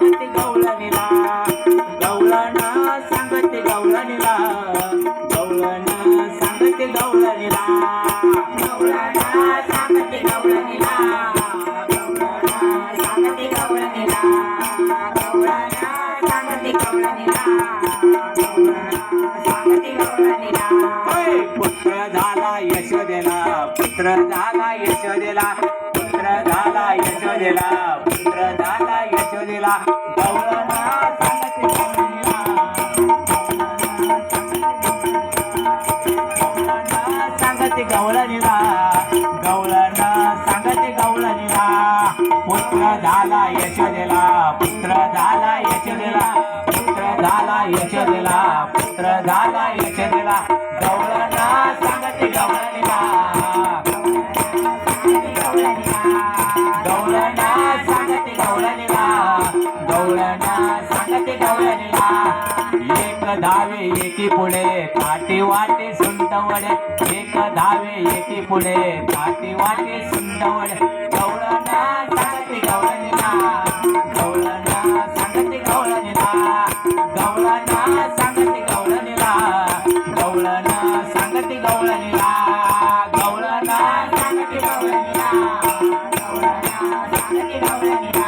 सांगते गवळणीला गवळण सांगते गवळणीला गवळण सांगते गवळणीला गवळण सांगते गवळणीला गवळण सांगते गवळणीला गवळण सांगते गवळणीला सांगते गवळणीला पुत्र झाला यशोदेला पुत्र झाला यशोदेला पुत्र झाला यशोदेला पुत्र झाला यशोदेला सांगते गवळणीला. गवळणा सांगते गवळणीला. पुत्र झाला यश दिला पुत्र झाला यश दिला पुत्र झाला यश दिला पुत्र झाला यश दिला गवळणा सांगते गवळणीला. गवळणा सांगते गवळणीला एक धावे एकी पुढे काठी वाटे सुंटवडे एक धावे एकी पुढे काठी वाटे सुंटवडे गवळणा सांगते गवळणीला गवळणा सांगते गवळणीला गवळणा सांगते गवळणीला गवळणा सांगते गवळणीला गवळणा सांगते गवळणीला गवळणा सांगते गवळणीला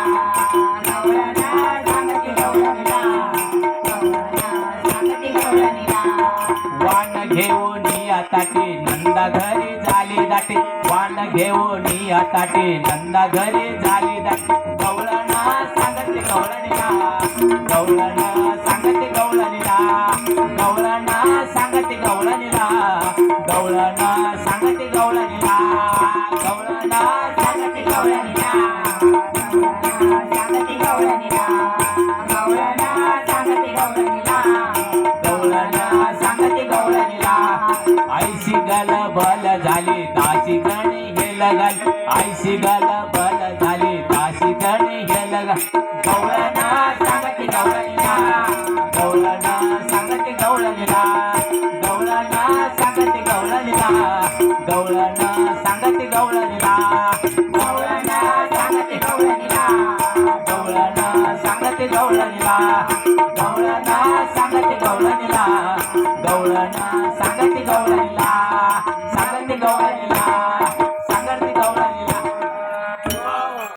घेऊन आताटे नंदा घरी झाली दाटे. वाण घेऊन आताटे नंदा घरी झाली दाटे. गवळणा सांगते गवळणीला. गवळणा सांगते गवळणीला. गवळणा सांगते गवळणीला. गवळणा सांगते गवळणीला. गवळणा गाला बल झाली दाशी गणी हे लगाल आईशी गाला बल झाली दाशी गणी हे लगा गौळणा सांगते गवळणीला. गौळणा सांगते गवळणीला. गौळणा सांगते गवळणीला. गौळणा सांगते गवळणीला. गौळणा सांगते गवळणीला. गौळणा सांगते गवळणीला. गौळणा सांगते गवळणीला. गौळणा